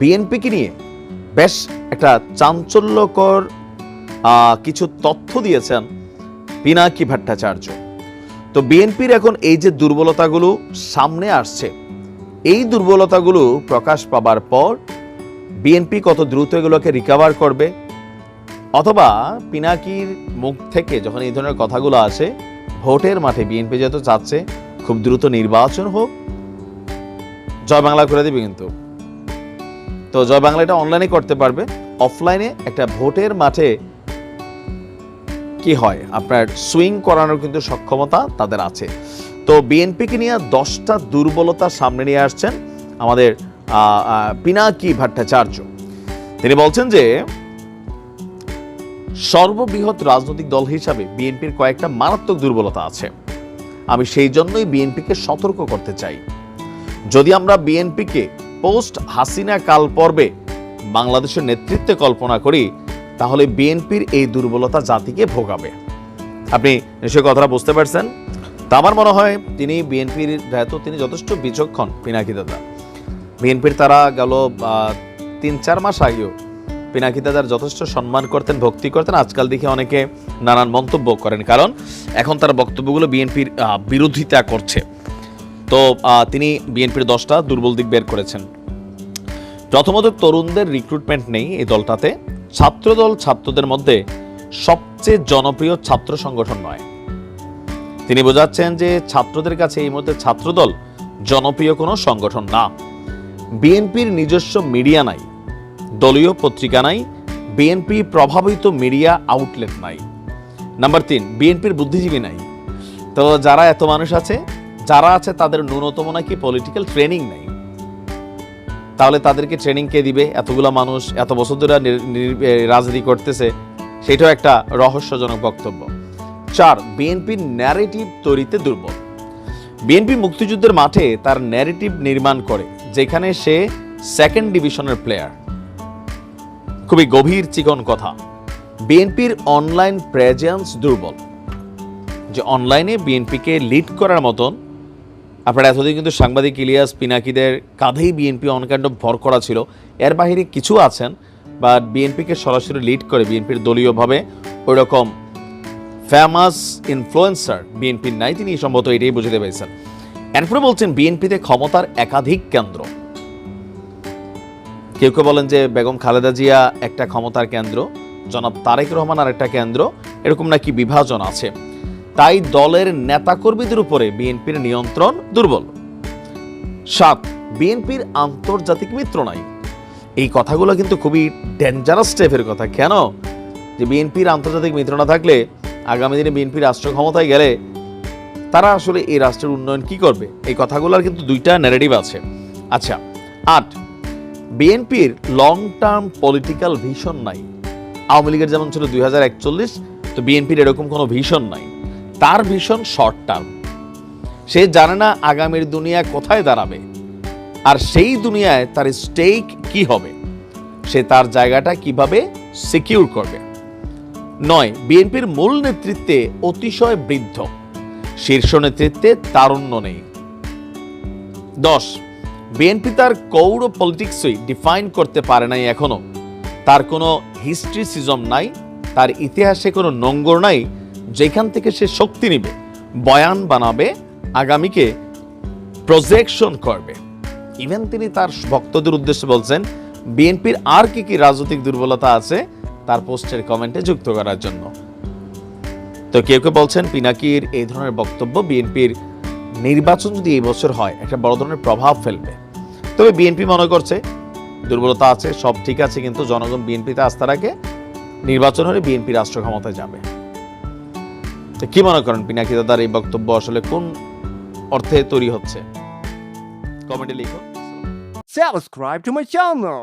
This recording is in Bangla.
বিএনপিকে নিয়ে বেশ একটা চাঞ্চল্যকর কিছু তথ্য দিয়েছেন পিনাকি ভট্টাচার্য। তো বিএনপির এখন এই যে দুর্বলতাগুলো সামনে আসছে, এই দুর্বলতাগুলো প্রকাশ পাবার পর বিএনপি কত দ্রুত এগুলোকে রিকভার করবে? অথবা পিনাকির মুখ থেকে যখন এই ধরনের কথাগুলো আসে, ভোটের মাঠে বিএনপি যেহেতু চাচ্ছে, খুব দ্রুত নির্বাচন হোক। জয় বাংলা করে দিবে কিন্তু। তো জয় বাংলা এটা অনলাইনে করতে পারবে। অফলাইনে একটা ভোটের মাঠে কি হয়? আপনার সুইং করানোর কিন্তু সক্ষমতা তাদের আছে। তো বিএনপিকে নিয়ে দশটা দুর্বলতা সামনে নিয়ে আসছেন আমাদের পিনাকি ভট্টাচার্য। তিনি বলছেন যে, সর্ববৃহৎ রাজনৈতিক দল হিসাবে বিএনপির কয়েকটা মারাত্মক দুর্বলতা আছে। আমি সেই জন্যই বিএনপিকে সতর্ক করতে চাই। যদি আমরা বিএনপিকে পোস্ট হাসিনা কাল পর্বে বাংলাদেশের নেতৃত্বে কল্পনা করি, তাহলে বিএনপির এই দুর্বলতা জাতিকে ভোগাবে। আপনি নিশ্চয়ই কথাটা বুঝতে পারছেন? তা আমার মনে হয় তিনি বিএনপির যেহেতু তিনি যথেষ্ট বিচক্ষণ পিনাকি দাদা। বিএনপির তারা গেল তিন চার মাস আগেও পিনাকি দাদার যথেষ্ট সম্মান করতেন, ভক্তি করতেন। আজকাল দেখে অনেকে নানান মন্তব্য করেন। কারণ এখন তার বক্তব্যগুলো বিএনপির বিরোধিতা করছে। তো তিনি বিএনপির দশটা দুর্বল দিক বের করেছেন। প্রথমত তরুণদের রিক্রুটমেন্ট নেই এই দলটাতে। ছাত্রদল ছাত্রদের মধ্যে সবচেয়ে জনপ্রিয় ছাত্র সংগঠন নয়। তিনি বোঝাচ্ছেন যে ছাত্রদের কাছে এই মুহূর্তে ছাত্রদল জনপ্রিয় কোনো সংগঠন না। বিএনপির নিজস্ব মিডিয়া নাই, দলীয় পত্রিকা নাই, বিএনপি প্রভাবিত মিডিয়া আউটলেট নাই। নাম্বার তিন, বিএনপির বুদ্ধিজীবী নাই। তো যারা এত মানুষ আছে যারা আছে তাদের ন্যূনতম নাকি পলিটিক্যাল ট্রেনিং নেই। তাহলে তাদেরকে ট্রেনিং কে দিবে? এতগুলা মানুষ এত বছর ধরে রাজনীতি করতেছে, সেটাও একটা রহস্যজনক বক্তব্য। চার বিএনপির ন্যারেটিভ তৈরিতে দুর্বল। বিএনপি মুক্তিযুদ্ধের মাঠে তার ন্যারেটিভ নির্মাণ করে, যেখানে সে সেকেন্ড ডিভিশনের প্লেয়ার খুবই গভীর চিকন কথা। বিএনপির অনলাইন প্রেজেন্স দুর্বল। যে অনলাইনে বিএনপিকে লিড করার মতন আপনারা এতদিন কিন্তু সাংবাদিক ইলিয়াস পিনাকিদের কাঁধেই বিএনপি অনকাণ্ড ভর করা ছিল। এর বাহিরে কিছু আছেন বা বিএনপিকে সরাসরি লিড করে বিএনপির দলীয়ভাবে ওই রকম ফেমাস ইনফ্লুয়েন্সার বিএনপির নাই, তিনি সম্ভবত এটাই বুঝতে পেরেছেন। এরপরে বলছেন, বিএনপিতে ক্ষমতার একাধিক কেন্দ্র। কেউ কেউ বলেন যে বেগম খালেদা জিয়া একটা ক্ষমতার কেন্দ্র, জনাব তারেক রহমান আর একটা কেন্দ্র, এরকম নাকি বিভাজন আছে। তাই দলের নেতাকর্মীদের উপরে বিএনপির নিয়ন্ত্রণ দুর্বল। সাত, বিএনপির আন্তর্জাতিক মিত্র নাই। এই কথাগুলো কিন্তু খুবই ডেঞ্জারাস টাইপের কথা। কেন? যে বিএনপির আন্তর্জাতিক মিত্র না থাকলে আগামী দিনে বিএনপি রাষ্ট্র ক্ষমতায় গেলে তারা আসলে এই রাষ্ট্রের উন্নয়ন কি করবে? এই কথাগুলোর কিন্তু দুইটা ন্যারেটিভ আছে। আচ্ছা আট, বিএনপির লং টার্ম পলিটিক্যাল ভিশন নাই। আওয়ামী লীগের যেমন ছিল দুই হাজার একচল্লিশ, তো বিএনপির এরকম কোনো ভিশন নাই। তার ভীষণ শর্ট টার্ম সে জানে না আগামীর দুনিয়া কোথায় দাঁড়াবে। আর সেই দুনিয়ায় তার স্টেক কি হবে? সে তার জায়গাটা কীভাবে সিকিউর করবে? নয়, বিএনপির মূল নেতৃত্বে অতিশয় বৃদ্ধ। শীর্ষ নেতৃত্বে তারুণ্য নেই। দশ, বিএনপি তার কৌর পলিটিক্সই ডিফাইন করতে পারে নাই এখনও। তার কোনো হিস্ট্রিসিজম নাই, তার ইতিহাসে কোনো নোঙ্গর নাই যেখান থেকে সে শক্তি নিবে, বয়ান বানাবে, আগামীকে প্রজেকশন করবে। ইভেন তিনি তার ভক্তদের উদ্দেশ্যে বলছেন, বিএনপির আর কি কি রাজনৈতিক দুর্বলতা আছে, তার পোস্টের কমেন্টে যুক্ত করার জন্য। তো কেউ কেউ বলছেন, পিনাকির এই ধরনের বক্তব্য বিএনপির নির্বাচন যদি এই বছর হয়, একটা বড় ধরনের প্রভাব ফেলবে। তবে বিএনপি মনে করছে, দুর্বলতা আছে, সব ঠিক আছে, কিন্তু জনগণ বিএনপিতে আস্থা রাখে, নির্বাচন হলে বিএনপি রাষ্ট্র ক্ষমতায় যাবে। কি মনে করেন পিনাকি দাদার এই বক্তব্য আসলে কোন অর্থে তৈরি হচ্ছে কমেন্টে লিখুন Subscribe to my channel.